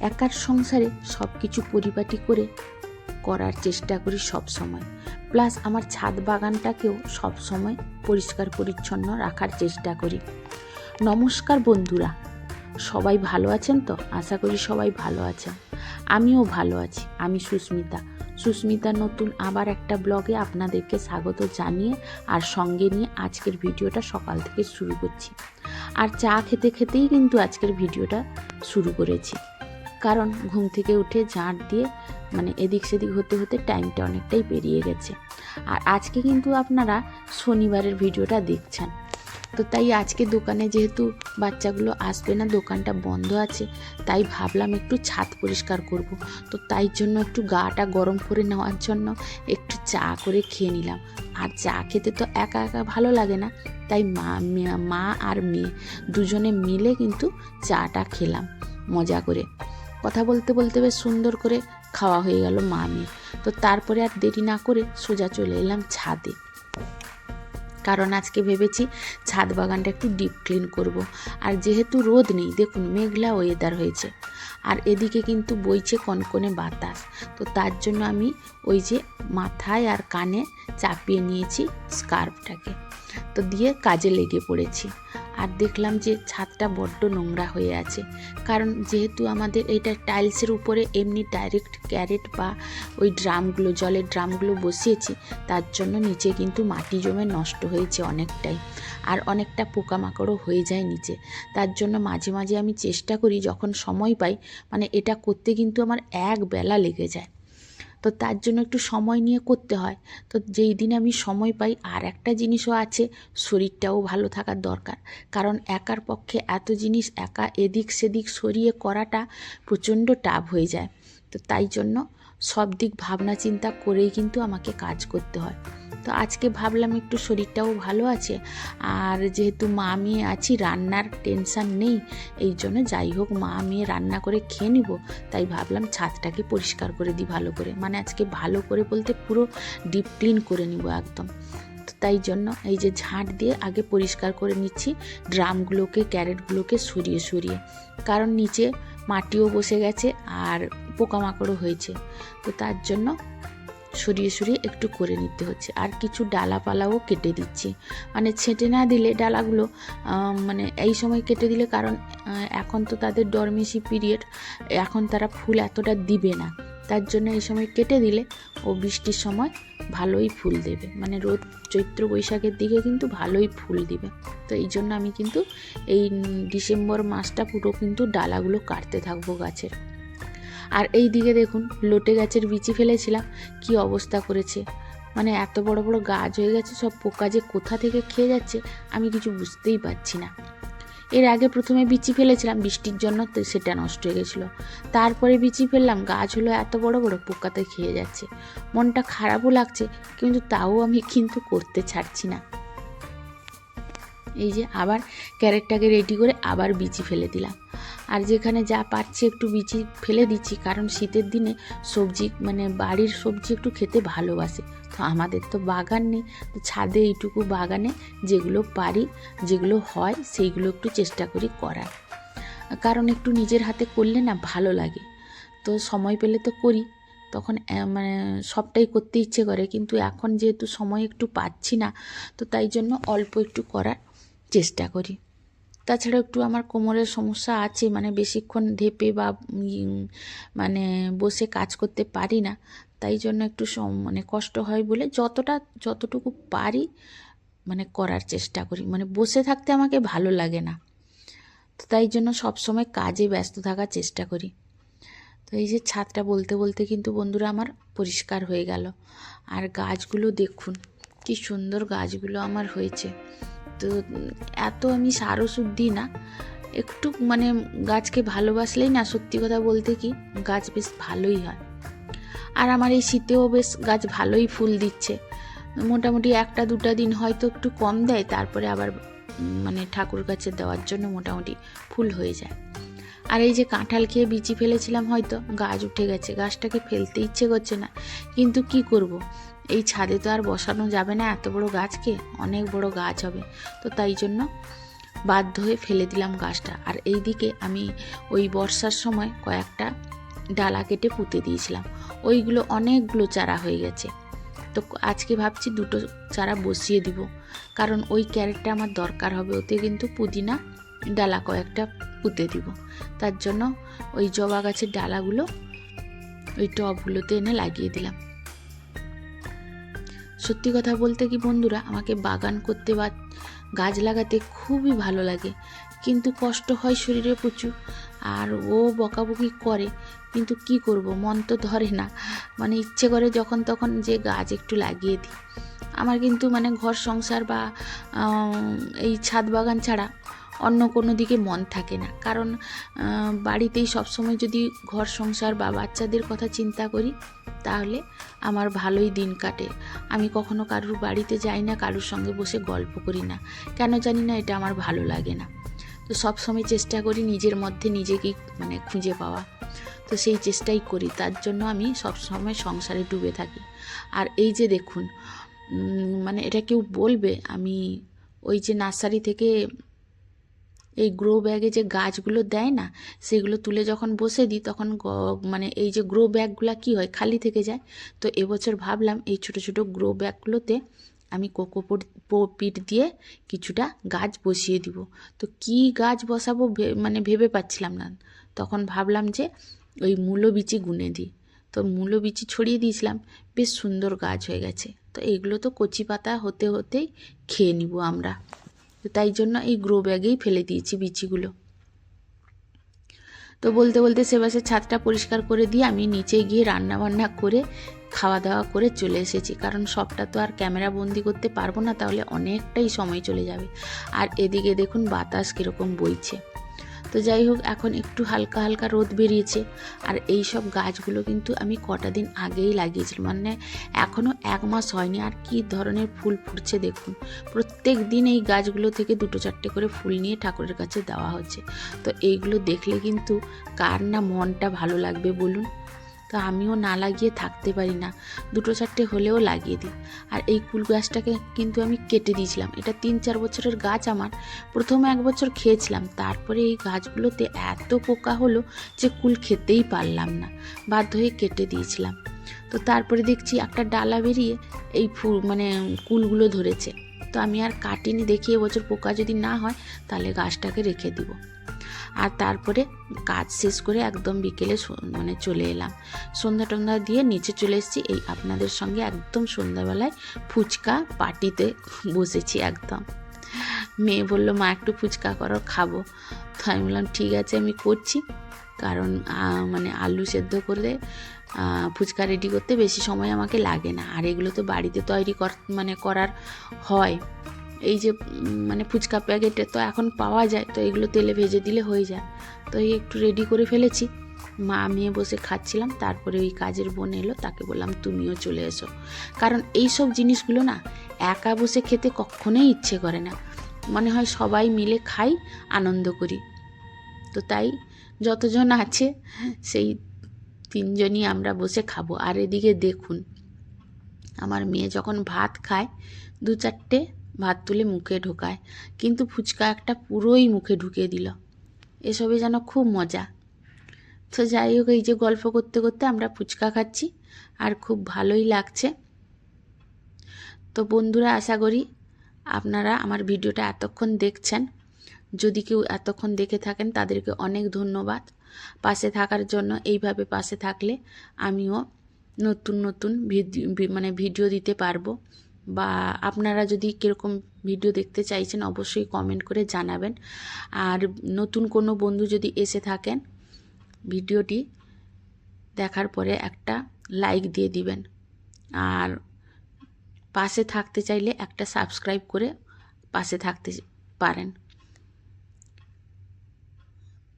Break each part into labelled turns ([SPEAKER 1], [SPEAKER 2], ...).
[SPEAKER 1] একার সংসারে সব কিছু পরিপাটি করে করার চেষ্টা করি সব সময়। প্লাস আমার ছাদ বাগানটাকেও সব সময় পরিষ্কার পরিচ্ছন্ন রাখার চেষ্টা করি। নমস্কার বন্ধুরা, সবাই ভালো আছেন তো? আশা করি সবাই ভালো আছেন। আমিও ভালো আছি, আমি সুস্মিতা। সুস্মিতা নতুন আবার একটা ব্লগে আপনাদেরকে স্বাগত জানিয়ে আর সঙ্গে নিয়ে আজকের ভিডিওটা সকাল থেকে শুরু করছি। আর চা খেতে খেতেই কিন্তু আজকের ভিডিওটা শুরু করেছি। কারণ ঘুম থেকে উঠে ঝাঁট দিয়ে মানে এদিক সেদিক হতে হতে টাইমটা অনেকটাই পেরিয়ে গেছে। আর আজকে কিন্তু আপনারা শনিবারের ভিডিওটা দেখছেন। তো তাই আজকে দোকানে যেহেতু বাচ্চাগুলো আসবে না, দোকানটা বন্ধ আছে, তাই ভাবলাম একটু ছাদ পরিষ্কার করব। তো তাই জন্য একটু গাটা গরম করে নেওয়ার জন্য একটু চা করে খেয়ে নিলাম। আর চা খেতে তো একা একা ভালো লাগে না, তাই মা মা আর মেয়ে দুজনে মিলে কিন্তু চাটা খেলাম, মজা করে। কথা বলতে বলতে বেশ সুন্দর করে খাওয়া হয়ে গেল মা মেয়ে তো তারপরে আর দেরি না করে সোজা চলে এলাম ছাদে। কারণ আজকে ভেবেছি ছাদ বাগানটা একটু ডিপ ক্লিন করব। আর যেহেতু রোদ নেই, দেখুন মেঘলা ওয়েদার হয়েছে। আর এদিকে কিন্তু বইছে কনকনে বাতাস। তো তার জন্য আমি ওই যে মাথায় আর কানে চাপিয়ে নিয়েছি স্কার্ফটাকে তো দিয়ে কাজে লেগে পড়েছি। আর দেখলাম যে ছাদটা বড্ড নোংরা হয়ে আছে। কারণ যেহেতু আমাদের এটা টাইলসের উপরে এমনি ডাইরেক্ট ক্যারেট বা ওই ড্রামগুলো, জলের ড্রামগুলো বসিয়েছি, তার জন্য নিচে কিন্তু মাটি জমে নষ্ট হয়েছে অনেকটাই। আর অনেকটা পোকামাকড়ও হয়ে যায় নিচে। তার জন্য মাঝে মাঝে আমি চেষ্টা করি যখন সময় পাই মানে এটা করতে কিন্তু আমার এক বেলা লেগে যায়। তো তার জন্য একটু সময় নিয়ে করতে হয়। তো যেই দিন আমি সময় পাই, আর একটা জিনিসও আছে, শরীরটাও ভালো থাকার দরকার। কারণ একার পক্ষে এত জিনিস একা এদিক সেদিক সরিয়ে করাটা প্রচণ্ড টাফ হয়ে যায়। তো তাই জন্য সব দিক ভাবনা চিন্তা করেই কিন্তু আমাকে কাজ করতে হয়। তো আজকে ভাবলাম একটু শরীরটাও ভালো আছে, আর যেহেতু মা মেয়ে আছি, রান্নার টেনশান নেই, এই জন্য যাই হোক মা মেয়ে রান্না করে খেয়ে নিব, তাই ভাবলাম ছাদটাকে পরিষ্কার করে দিই ভালো করে। মানে আজকে ভালো করে বলতে পুরো ডিপ ক্লিন করে নিব একদম। তো তাই জন্য এই যে ঝাঁট দিয়ে আগে পরিষ্কার করে নিচ্ছি, ড্রামগুলোকে, ক্যারেটগুলোকে সরিয়ে সরিয়ে। কারণ নিচে মাটিও বসে গেছে আর পোকামাকড়ও হয়েছে। তো তার জন্য সরিয়ে সরিয়ে একটু করে নিতে হচ্ছে। আর কিছু ডালাপালাও কেটে দিচ্ছি। মানে ছেঁটে না দিলে ডালাগুলো মানে এই সময় কেটে দিলে কারণ এখন তো তাদের ডরমেসি পিরিয়ড এখন তারা ফুল এতটা দিবে না। তার জন্য এই সময় কেটে দিলে ও বৃষ্টির সময় ভালোই ফুল দেবে। মানে রোদ, চৈত্র বৈশাখের দিকে কিন্তু ভালোই ফুল দিবে। তো এই জন্য আমি কিন্তু এই ডিসেম্বর মাসটা পুরো কিন্তু ডালাগুলো কাটতে থাকব গাছের। আর এই দিকে দেখুন, লোটে গাছের বিচি ফেলেছিলাম, কি অবস্থা করেছে। মানে এত বড় বড় গাছ হয়ে গেছে, সব পোকা যে কোথা থেকে খেয়ে যাচ্ছে, আমি কিছু বুঝতেই পারছি না। এর আগে প্রথমে বিচি ফেলেছিলাম, বৃষ্টির জন্য তো সেটা নষ্ট হয়ে গেছিল। তারপরে বিচি ফেললাম, গাছ হলো এত বড় বড়, পোকাতে খেয়ে যাচ্ছে। মনটা খারাপও লাগছে, কিন্তু তাও আমি কিন্তু করতে ছাড়ছি না। এই যে আবার ক্যারেটটাকে রেডি করে আবার বিচি ফেলে দিলাম। আর যেখানে যা পাচ্ছি একটু বিচি ফেলে দিচ্ছি, কারণ শীতের দিনে সবজি মানে বাড়ির সবজি একটু খেতে ভালোবাসে। তো আমাদের তো বাগান নেই, তো ছাদে এইটুকু বাগানে যেগুলো পারি, যেগুলো হয়, সেইগুলো একটু চেষ্টা করি করার। কারণ একটু নিজের হাতে করলে না ভালো লাগে। তো সময় পেলে তো করি, তখন মানে সবটাই করতে ইচ্ছে করে, কিন্তু এখন যেহেতু সময় একটু পাচ্ছি না, তো তাই জন্য অল্প একটু করার চেষ্টা করি। তাছাড়া একটু আমার কোমরের সমস্যা আছে মানে বেশিক্ষণ ঢেপে বা মানে বসে কাজ করতে পারি না। তাই জন্য একটু মানে কষ্ট হয় বলে যতটা, যতটুকু পারি মানে করার চেষ্টা করি। মানে বসে থাকতে আমাকে ভালো লাগে না। তো তাই জন্য সবসময় কাজে ব্যস্ত থাকার চেষ্টা করি। তো এই যে ছাদটা বলতে বলতে কিন্তু বন্ধুরা আমার পরিষ্কার হয়ে গেল। আর গাছগুলো দেখুন, কি সুন্দর গাছগুলো আমার হয়েছে। তো, এত আমি সার ওষুধ দিই না। একটু মানে গাছকে ভালোবাসলেই না, সত্যি কথা বলতে কি, গাছ বেশ ভালোই হয়। আর আমার এই শীতেও বেশ গাছ ভালোই ফুল দিচ্ছে। মোটামুটি একটা দুটা দিন হয়তো একটু কম দেয়, তারপরে আবার মানে ঠাকুর গাছে দেওয়ার জন্য মোটামুটি ফুল হয়ে যায়। আর এই যে কাঁঠাল খেয়ে বিচি ফেলেছিলাম হয়তো, গাছ উঠে গেছে। গাছটাকে ফেলতে ইচ্ছে করছে না। কিন্তু কি করব। এই ছাদে তো আর বসানো যাবে না এত বড় গাছকে, অনেক বড় গাছ হবে। তো তাই জন্য বাধ্য হয়ে ফেলে দিলাম গাছটা। আর এই দিকে আমি ওই বর্ষার সময় কয়েকটা ডালা কেটে পুঁতে দিয়েছিলাম। ওইগুলো অনেকগুলো চারা হয়ে গেছে। তো আজকে ভাবছি দুটো চারা বসিয়ে দিব। কারণ ওই ক্যারেটটা আমার দরকার হবে, ওতে কিন্তু পুদিনা ডালা কয়েকটা পুঁতে দিব। তার জন্য ওই জবা গাছের ডালাগুলো ওই টবগুলোতে এনে লাগিয়ে দিলাম। সত্যি কথা বলতে কি বন্ধুরা, আমাকে বাগান করতে বা গাছ লাগাতে খুবই ভালো লাগে। কিন্তু কষ্ট হয় শরীরে প্রচুর। আর ও বকাবকি করে, কিন্তু কি করব? মন তো ধরে না। মানে ইচ্ছে করে যখন তখন যে গাছ একটু লাগিয়ে দিই। আমার কিন্তু মানে ঘর সংসার বা এই ছাদ বাগান ছাড়া অন্য কোনো দিকে মন থাকে না। কারণ বাড়িতেই সবসময় যদি ঘর সংসার বা বাচ্চাদের কথা চিন্তা করি, তাহলে আমার ভালোই দিন কাটে। আমি কখনো কারুর বাড়িতে যাই না, কারুর সঙ্গে বসে গল্প করি না। কেন জানি না এটা আমার ভালো লাগে না। তো সবসময় চেষ্টা করি নিজের মধ্যে নিজেকেই মানে খুঁজে পাওয়া। তো সেই চেষ্টাই করি, তার জন্য আমি সবসময় সংসারে ডুবে থাকি। আর এই যে দেখুন মানে এটা কেউ বলবে, আমি ওই যে নার্সারি থেকে এই গ্রো ব্যাগে যে গাছগুলো দেয় না, সেগুলো তুলে যখন বসে দিই, তখন মানে এই যে গ্রো ব্যাগগুলো কি হয়, খালি থেকে যায়। তো এবছর ভাবলাম এই ছোট ছোট গ্রো ব্যাগগুলোতে আমি কোকোপোট পিট দিয়ে কিছুটা গাছ বসিয়ে দিব। তো কি গাছ বসাবো মানে ভেবে পাচ্ছিলাম না। তখন ভাবলাম যে ওই মূলো বিচি গুনে দিই। তো মূলো বিচি ছড়িয়ে দিয়েছিলাম, বেশ সুন্দর গাছ হয়ে গেছে। তো এগুলো তো কচি পাতা হতে হতেই খেয়ে নিব আমরা। তো তাই জন্য এই গ্রো ব্যাগেই ফেলে দিয়েছি বিচিগুলো। তো বলতে বলতে সেবাসের ছাদটা পরিষ্কার করে দিয়ে আমি নিচে গিয়ে রান্না বান্না করে খাওয়া দাওয়া করে চলে এসেছি। কারণ সবটা তো আর ক্যামেরা বন্দি করতে পারব না, তাহলে অনেকটাই সময় চলে যাবে। আর এদিকে দেখুন বাতাস কীরকম বইছে। তো যাই হোক এখন একটু হালকা হালকা রোদ বেরিয়েছে। আর এই সব গাছগুলো কিন্তু আমি কটা দিন আগেই লাগিয়েছিলাম। মানে এখনও এক মাস হয়নি। আর কি ধরনের ফুল ফুটছে দেখুন। প্রত্যেক দিন এই গাছগুলো থেকে দুটো চারটে করে ফুল নিয়ে ঠাকুরের কাছে দেওয়া হচ্ছে। তো এইগুলো দেখলে কিন্তু কার না মনটা ভালো লাগবে বলুন? তো আমিও না লাগিয়ে থাকতে পারি না। দুটো চারটে হলেও লাগিয়ে দিই। আর এই কুল গাছটাকে কিন্তু আমি কেটে দিয়েছিলাম। এটা তিন চার বছরের গাছ আমার। প্রথমে এক বছর খেয়েছিলাম। তারপরে এই গাছগুলোতে এত পোকা হলো যে কুল খেতেই পারলাম না। বাধ্য হয়ে কেটে দিয়েছিলাম। তো তারপরে দেখছি একটা ডালা বেরিয়ে এই ফুল মানে কুলগুলো ধরেছে। তো আমি আর কাটিনি। দেখি এবছর পোকা যদি না হয়, তাহলে গাছটাকে রেখে দিব। আর তারপরে কাজ শেষ করে একদম বিকেলে মানে চলে এলাম। সন্ধ্যা টন্ধা দিয়ে নিচে চলে এসেছি। এই আপনাদের সঙ্গে একদম সন্ধ্যাবেলায় ফুচকা পার্টিতে বসেছি একদম। মেয়ে বলল, মা, একটু ফুচকা করো, খাব। তো আমি বললাম, ঠিক আছে, আমি করছি। কারণ মানে আলু সেদ্ধ করে ফুচকা রেডি করতে বেশি সময় আমাকে লাগে না। আর এগুলো তো বাড়িতে তৈরি কর মানে করার হয়। এই যে মানে ফুচকা প্যাকেটে তো এখন পাওয়া যায়, তো এগুলো তেলে ভেজে দিলে হয়ে যায়। তো এই একটু রেডি করে ফেলেছি। মা মেয়ে বসে খাচ্ছিলাম, তারপরে ওই কাজের বোন এলো, তাকে বললাম, তুমিও চলে এসো। কারণ এই সব জিনিসগুলো না, একা বসে খেতে কখনোই ইচ্ছে করে না। মনে হয় সবাই মিলে খাই, আনন্দ করি। তো তাই যতজন আছে, সেই তিনজনই আমরা বসে খাব। আর এদিকে দেখুন, আমার মেয়ে যখন ভাত খায় দু চারটে ভাত তুলে মুখে ঢোকায়, কিন্তু ফুচকা একটা পুরোই মুখে ঢুকিয়ে দিল। এসবে যেন খুব মজা। তো যাই হোক, এই যে গল্প করতে করতে আমরা ফুচকা খাচ্ছি, আর খুব ভালোই লাগছে। তো বন্ধুরা, আশা করি আপনারা আমার ভিডিওটা এতক্ষণ দেখছেন। যদি কেউ এতক্ষণ দেখে থাকেন, তাদেরকে অনেক ধন্যবাদ। পাশে থাকার জন্য, এইভাবে পাশে থাকলে আমিও নতুন নতুন ভিডিও মানে ভিডিও দিতে পারব। বা আপনারা যদি কীরকম ভিডিও দেখতে চাইছেন, অবশ্যই কমেন্ট করে জানাবেন। আর নতুন কোনো বন্ধু যদি এসে থাকেন, ভিডিওটি দেখার পরে একটা লাইক দিয়ে দিবেন। আর পাশে থাকতে চাইলে একটা সাবস্ক্রাইব করে পাশে থাকতে পারেন।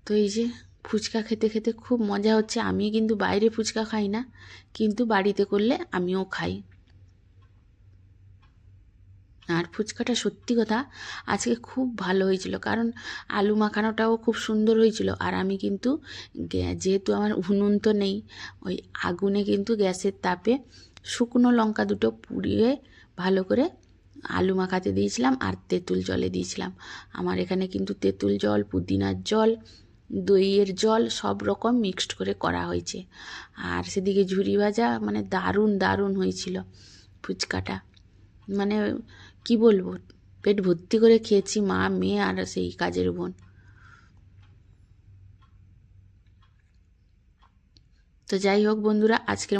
[SPEAKER 1] তো এই যে ফুচকা খেতে খেতে খুব মজা হচ্ছে। আমি কিন্তু বাইরে ফুচকা খাই না, কিন্তু বাড়িতে করলে আমিও খাই। আর ফুচকাটা সত্যি কথা আজকে খুব ভালো হয়েছিল। কারণ আলু মাখানোটাও খুব সুন্দর হয়েছিল। আর আমি কিন্তু যেহেতু আমার উনুন তো নেই, ওই আগুনে কিন্তু গ্যাসের তাপে শুকনো লঙ্কা দুটো পুড়িয়ে ভালো করে আলু মাখাতে দিয়েছিলাম আর তেঁতুল জলে দিয়েছিলাম। আমার এখানে কিন্তু তেঁতুল জল, পুদিনার জল, দইয়ের জল সব রকম মিক্সড করে করা হয়েছে। আর সেদিকে ঝুরি ভাজা মানে দারুণ দারুণ হয়েছিল ফুচকাটা। মানে কি বলব? পেট ভর্তি করে খেয়েছি, মা, মেয়ে আর সেই কাজের বোন। তো যাই হোক বন্ধুরা, আজকের